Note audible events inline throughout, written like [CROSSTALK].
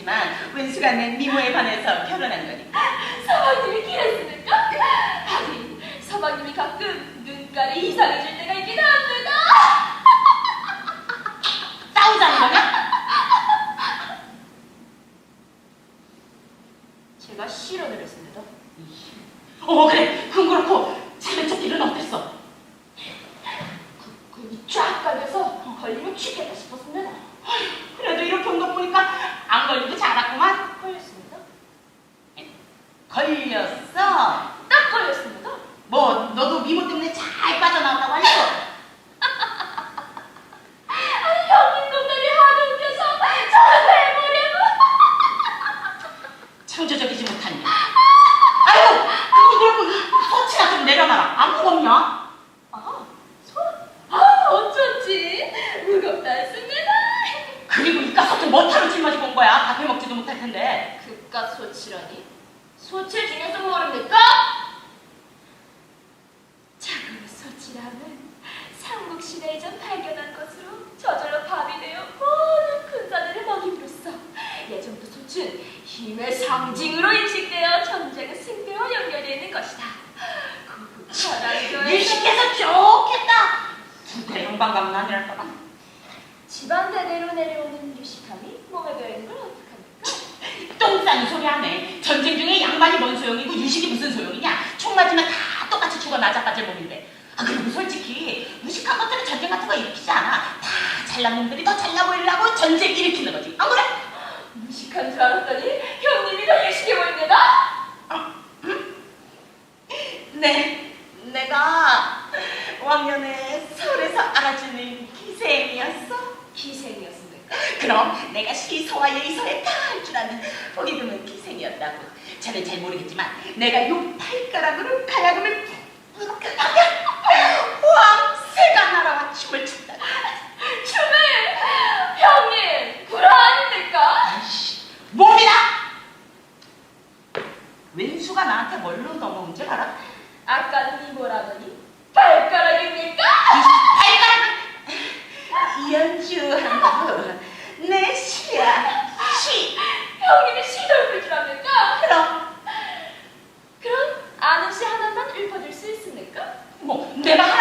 모르겠지만 웬수가 내 미모에 반해서 결혼한 거니까 [LAUGHS] 서방님이 기랬습니까? 하긴 서방님이 가끔 눈깔이 이상해질 때가 있긴 합니다. [LAUGHS] 싸우자는 거냐? 제가 실언을 했습니다. 어 그래 그건 그렇고 자는 쪽 일은 어땠어? 그, 근이 쫙 깔려서 걸리면 죽겠다 싶었습니다. 그래도 이렇게 온 거 보니까 안 걸리고 잘았구만 걸렸습니다. 걸렸어 딱 걸렸습니다. 뭐 너도 미모 때문에 잘 빠져나왔다고 하니까 아니 형님 농담이 하도 웃겨서 저를 해보려고. 창조적이지 못한 일. 아이고, 그거 그렇고 이 서치나 좀 내려놔라. 안 무겁냐? 아, 손? 아, 어쩐지 무겁다 했습니다. 그리고 이깟 서치 뭐타로 짊어지고 온 먹지도 못할 텐데. 그깟 소치라니? 소치 중에서 모릅니까? 자그로 소치라면 삼국시대에 전 발견한 것으로 저절로 밥이 되어 모든 군사들을 먹임으로써 예전부터 소치는 힘의 상징으로 인식되어 전쟁의 승패와 연결되어 있는 것이다. 고급 천황교의 유식해서 좋겠다. 두대 영방 가면 아니랄까봐. 집안 대대로 내려오는 유식함이 몸에 배어 있는 걸 어떡합니까? 똥 싸는 소리 하네. 전쟁 중에 양말이 뭔 소용이고 유식이 무슨 소용이냐? 총 맞으면 다 똑같이 죽어 나자 빠질 몸인데. 아 그리고 솔직히 무식한 것들은 전쟁 같은 거 일으키지 않아. 다 잘난 놈들이 더 잘나 보이려고 전쟁 일으키는 거지. 안 그래? 무식한 줄 알았더니 형님이 더 유식해 보입니다. 네, 내가 왕년에 서울에서 알아주는 기생이었어. 기생이었습니까? 그럼 내가 시서와 예의서에 다 아는 보기 드문 기생이었다고. 저는 잘 모르겠지만 내가 요 발가락으로 가야금을 Genau. [LAUGHS]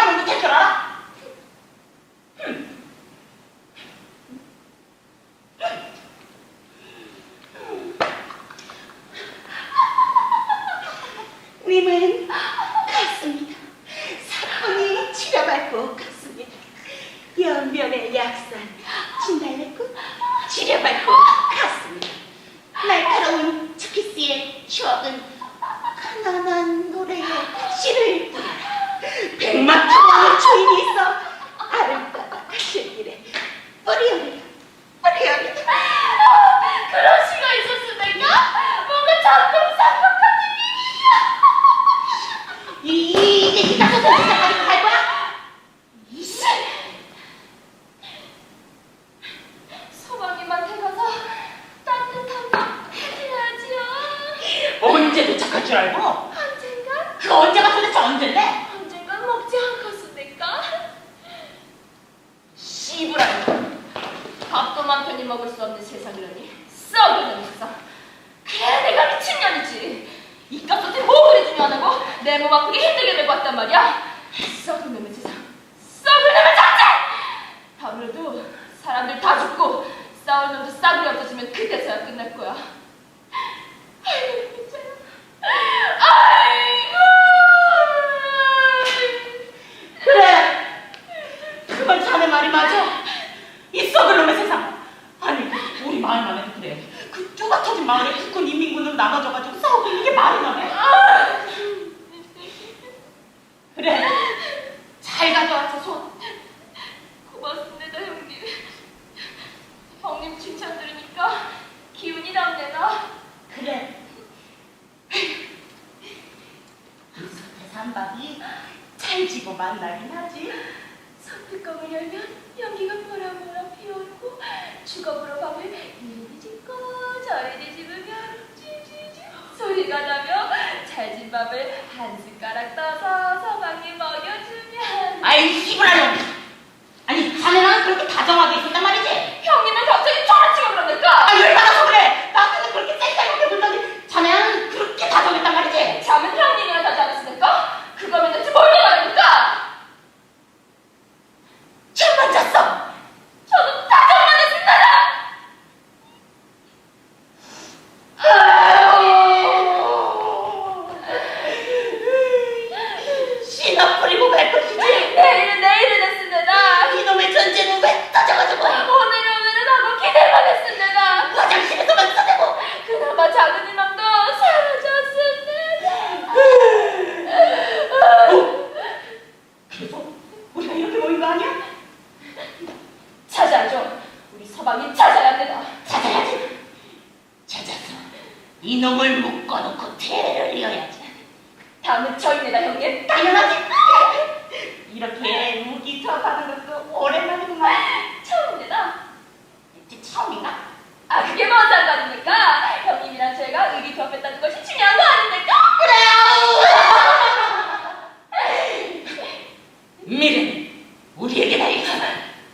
언제 도착할 줄 알고? 언젠가? 그 언제가 도대체 언젠데? 언젠가 먹지 않겠습니까? 씨부라니. 밥도 만 편히 먹을 수 없는 세상이라니. 썩은 음식사 그래 내가 미친년이지. 이값 없이 뭐 그리 중요하다고? 내 몸 아프게 힘들게 되고 왔단 말이야. 썩은 놈의 세상 썩은 놈의 전쟁 밤으로도 사람들 다 죽고 싸울 놈도 싸구려 없어지면 그때서야 끝날 거야. 아이고. 아이고! 그래! 그건 자네 말이 맞아! 있어, 그놈의 세상! 아니, 우리 마을만 해도 그래. 그 쪼가터진 마을에 국군 인민군으로 나눠져가지고 싸우고 있는 게 말이 나네. 그래. 잘 가져와줘서. 고맙습니다, 형님. 형님 칭찬 들으니까 기운이 나옵니다. 그래. 산밥이 찰지고 만나긴 하지. 선뜻검을 열면 연기가 보라보라 피어오르고 주걱으로 밥을 이리 뒤집고 저리 뒤집으면 찌찌찌 소리가 나며 찰진 밥을 한 숟가락 떠서 서방님 먹여주면 아이 씨부라 놈. 아니 자네랑 그렇게 다정하게 있었단 말이지? 형님은 갑자기 저를 치고 그러니까 아 열받아서 그래. 나한테는 그렇게 쌩쌩하게 굴더니 자네는 그렇게 다정했단 말이지? 자지 않았습니까? 그거면 대체 뭘 말합니까? 잠만 잤어. 저도 다정만 했습니다! 신어 뿌리고 갈 것이지. 내일은 내일은 했습니다 이놈의 전쟁은 왜 떠져가지고 오늘은 오늘은 하고 기대만 했습니다 화장실에서만 써대고 그나마 작은 희망도 사라졌습니다. 그래서 우리가 이렇게 모인 거 아니야? 찾아야죠. 우리 서방이 찾아야 합니다. 찾아야지. 찾아서 이놈을 묶어놓고 태를 이어야지. 다음은 저입니다, 형님. 당연하지. 이렇게 무기 쳐가는 것도 오랜만이구만. 처음입니다. 이제 처음인가? 아, 그게 뭔 상관입니까? 형님이랑 제가 의리 협했다는 것이 중요한 거 아닙니까? 미래는 우리에게 달려.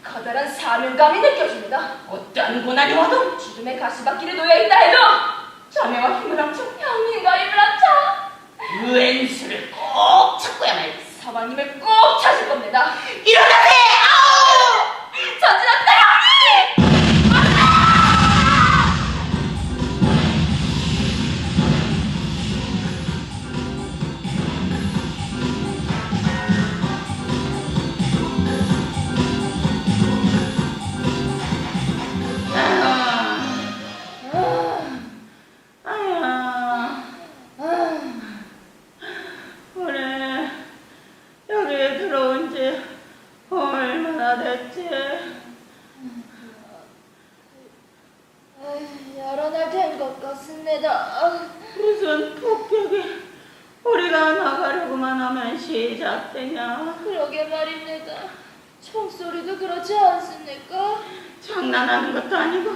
커다란 사명감이 느껴집니다. 어떠한 고난이 와도 기름의 가시밭길에 놓여 있다 해도 자매와 힘을 합쳐 형님과 힘을 합쳐 왼수를 꼭 찾고야 말겠어. 서방님을 꼭 찾을 겁니다. 일어나세! 아 것 같습니다. 무슨 폭격이 우리가 나가려고만 하면 시작되냐? 그러게 말입니다. 총소리도 그렇지 않습니까? 장난하는 것도 아니고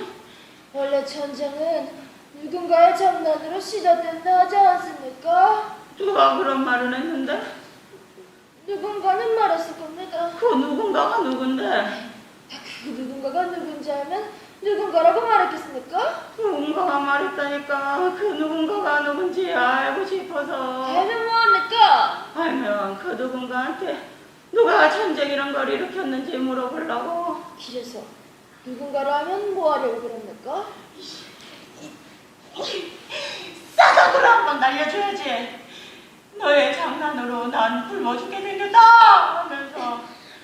원래 전쟁은 누군가의 장난으로 시작된다 하지 않습니까? 누가 그런 말을 했는데 누군가는 말했을 겁니다. 그 누군가가 누군데 그 누군가가 누군지 알면 누군가라고 말했겠습니까? 누군가가 말했다니까 그 누군가가 누군지 알고 싶어서 알면 뭐합니까? 알면 그 누군가한테 누가 전쟁이란 걸 일으켰는지 물어보려고 길에서 누군가를 하면 뭐 하려고 그럽니까? 싸가구로 한번 날려줘야지 너의 장난으로 난 굶어 죽게 생겼다 하면서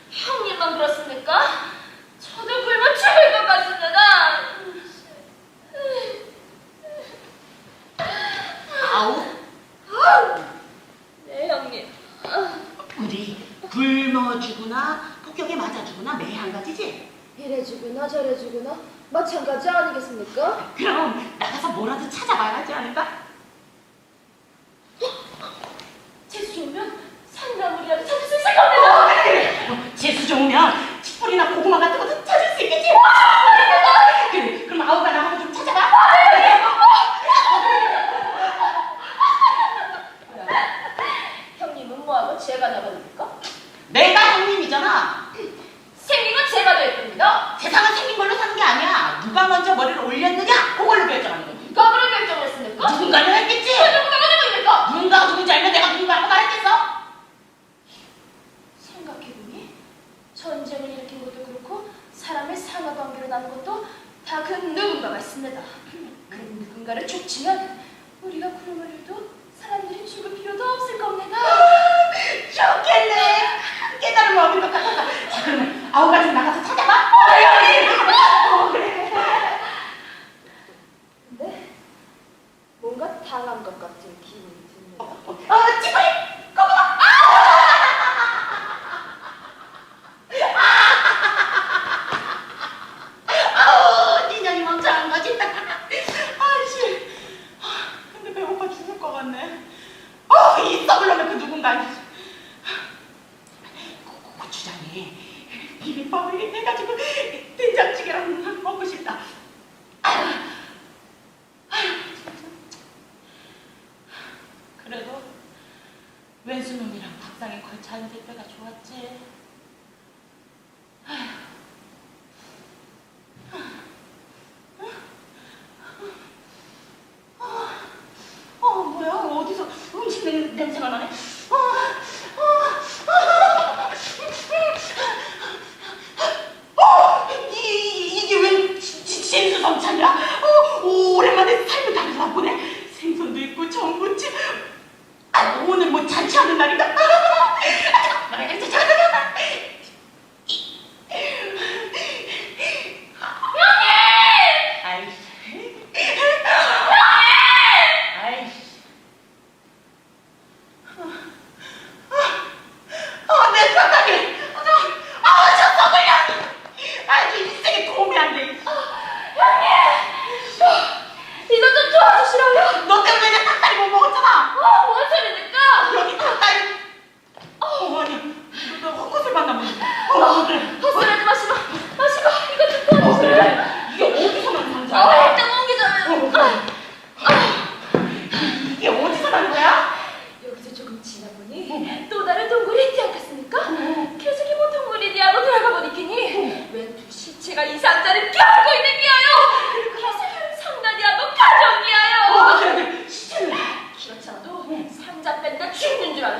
형님만 그렇습니까? 저도 굶어 죽을 것 같습니다. 아우 네, 형님. 우리 굶어 죽으나 폭격에 맞아 죽으나 매한 가지지 이래주구나 저래주구나 마찬가지 아니겠습니까? 그럼 나가서 뭐라도 찾아봐야 하지 않을까? 재수 오면 산나물이라도 찾을 수 있을 겁니다. 어, 재수 좋으면 칡뿌리나 고구마 같은 것도 찾을 수 있겠지? 그래. 그럼 아우가 나가서 좀 찾아봐. 형님은 뭐하고 제가 나갑니까? 내가 형님이잖아. 생긴 건 제가 될 겁니다. 세상은 생긴 걸로 사는 게 아니야. 누가 먼저 머리를 올렸느냐? 그걸로 결정하는 거지. 누가 그런 결정을 했습니까? 누군가는 했겠지 저 누군가가 누구입니까? 누군가가 누군지 알면 내가 누군가라고 말했겠어 생각해보니 전쟁을 일으킨 것도 그렇고 사람의 상하관계로 나는 것도 다 그 누군가가 있습니다. 그 누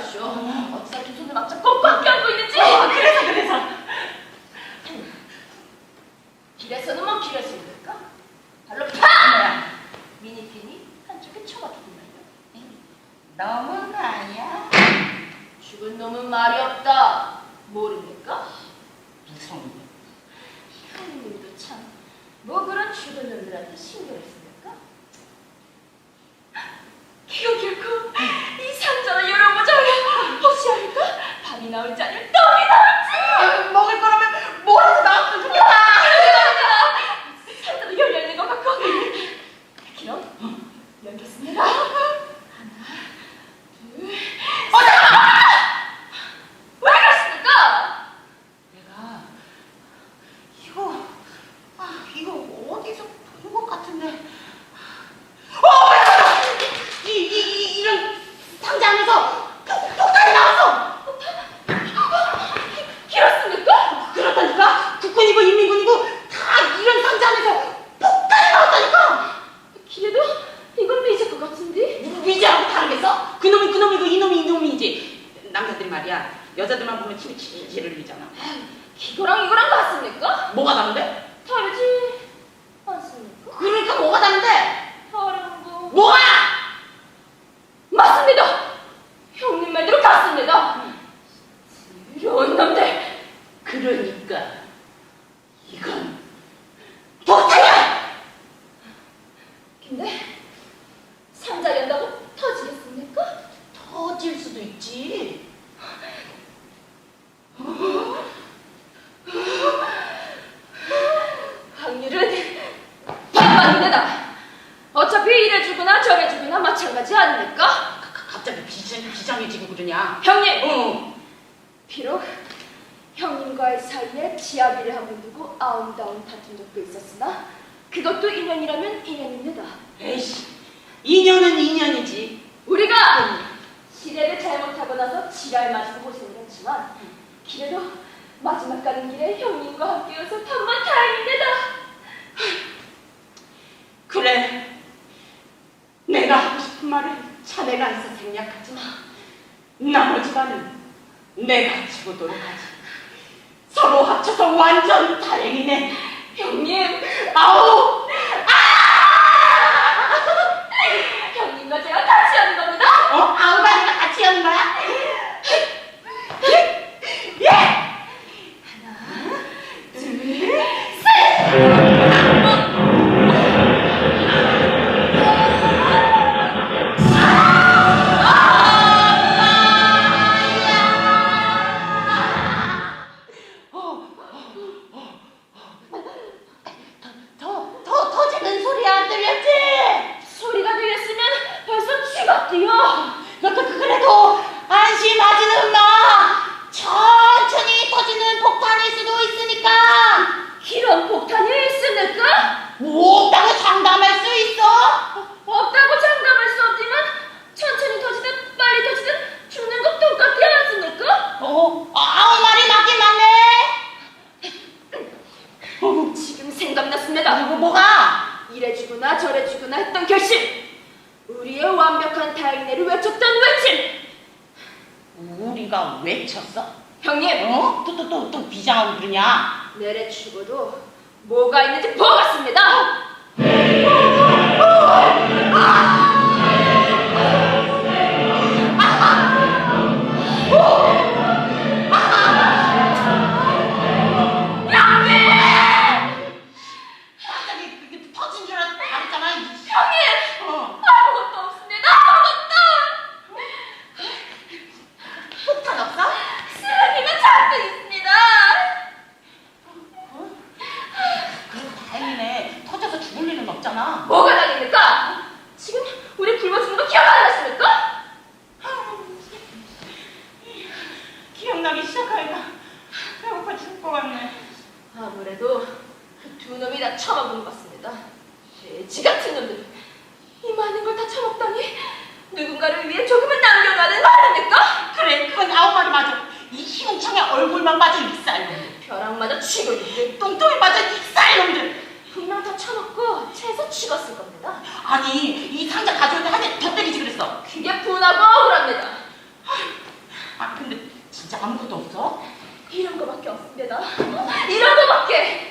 마시오. 어디서 두 손을 맞춰 꽉꽉 껴안고 있는 Yeah. 있지. 확률은 반반이다. 어차피 이래 주거나 저래 주거나 마찬가지 아닙니까? 갑자기 비상, 비상해지고 그러냐? 형님, 어. 비록 형님과의 사이에 지아비를 한번 두고 아웅다운 다툰 적도 있었으나 그것도 인연이라면 인연입니다. 에이씨, 인연은 인연이지. 우리가 음. 지뢰를 잘못하고 나서 지랄 맞은 고생을 했지만 길에도 마지막 가는 길에 형님과 함께여서 정말 다행입니다. 그래. 내가 하고 싶은 말은 자네가 안서 생략하지 마. 나머지 반은 내가 지고 노력하지. 서로 합쳐서 완전 다행이네. 형님, 외쳤어? 형님, 어? 또 또 또 또 비장하고 그러냐? 내려치고도 뭐가 있는지 보겠습니다. 없잖아. 뭐가 당입니까? 지금 우리 굶어 죽는 거 기억 안 나십니까? 기억나기 시작하니까 배고파 죽을 것 같네. 아무래도 그두 놈이 다 처먹은 것 같습니다. 돼지 같은 놈들. 이 많은 걸 다 처먹다니 누군가를 위해 조금은 남겨가는 말입니까? 그래, 그건 아우 말이 맞아. 이 희롱창에 얼굴만 빠져 익살 놈들. 벼락마저 치고 있는데 똥똥이 빠져 익살 놈들. 분명 다 처먹고 채서 죽었을 겁니다. 아니, 이 상자 가져올 때한대더 때리지 그랬어. 그게 분하고 억울합니다. 아, 근데 진짜 아무것도 없어? 이런 거밖에 없습니다. 이런 거밖에.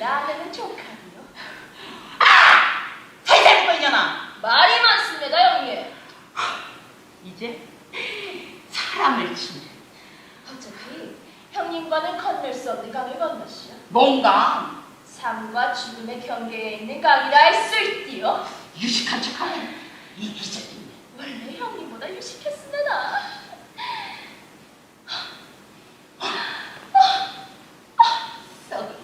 나는 족하니요. 살살 먹어 이년아. 말이 많습니다, 형님. 이제 사람을 치네. 어차피 형님과는 건널 수 없는 강을 건너시오. 뭔가 삶과 죽음의 경계에 있는 강이라 할 수 있디요. 유식한 척하면 이기적이네. 원래 형님보다 유식했습니다. 썩은.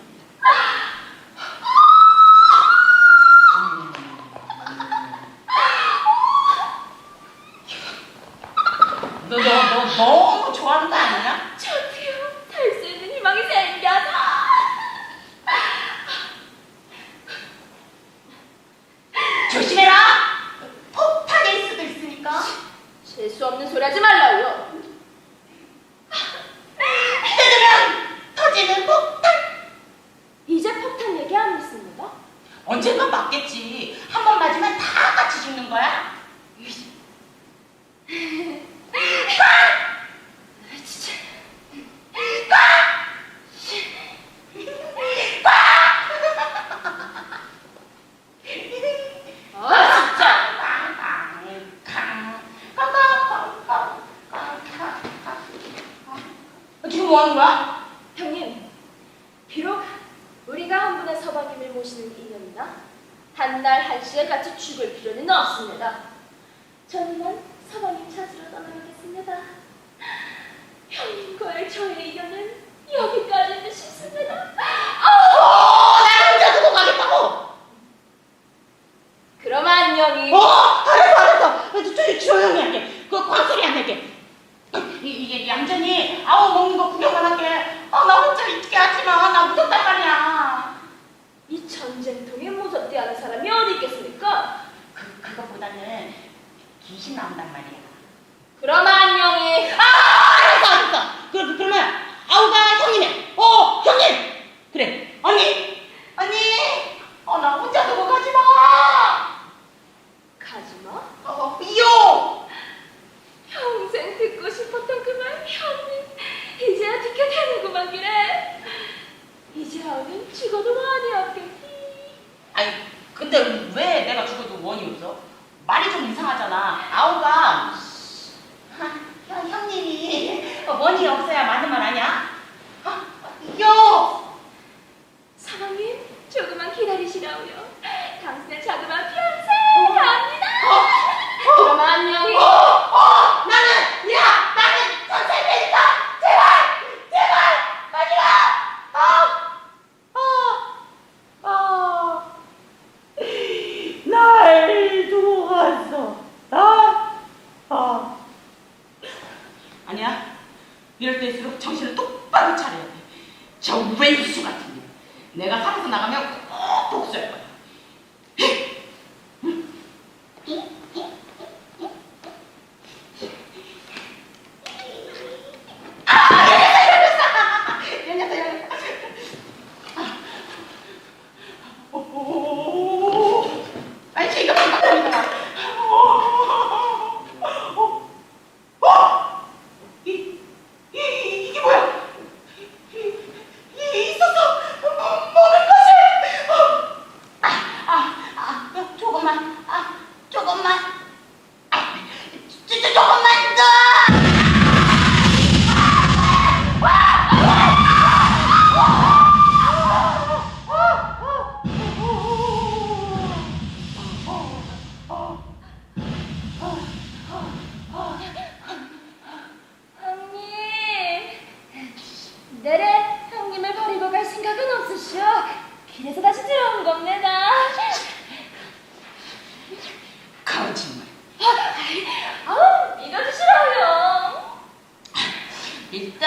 너, 너, 너 너무 좋아하는 거 아니냐? 저도요, 달 수 있는 희망이 생겨서. 조심해라! 폭탄일 수도 있으니까. 재수 없는 소리 하지 말라고요.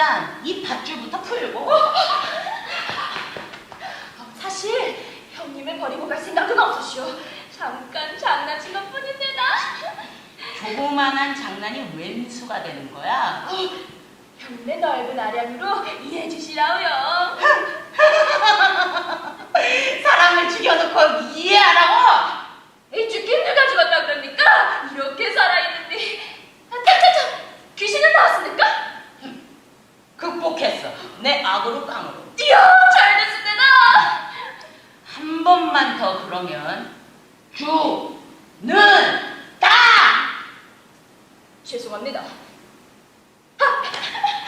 그러니까 일단 이 밧줄부터 풀고 사실 형님을 버리고 갈 생각은 없으시오 잠깐 장난친 것 뿐인데다. 조그만한 장난이 웬수가 되는 거야? 어, 형네 넓은 아량으로 이해해 주시라고요. 사람을 죽여놓고 이해하라고? 이 죽긴 누가 죽었다 그럽니까? 이렇게 살아 극복했어. 내 악으로 깡으로. 이야, 잘 됐을 때다! 한 번만 더 그러면 주, 는, 다! 죄송합니다. [LAUGHS]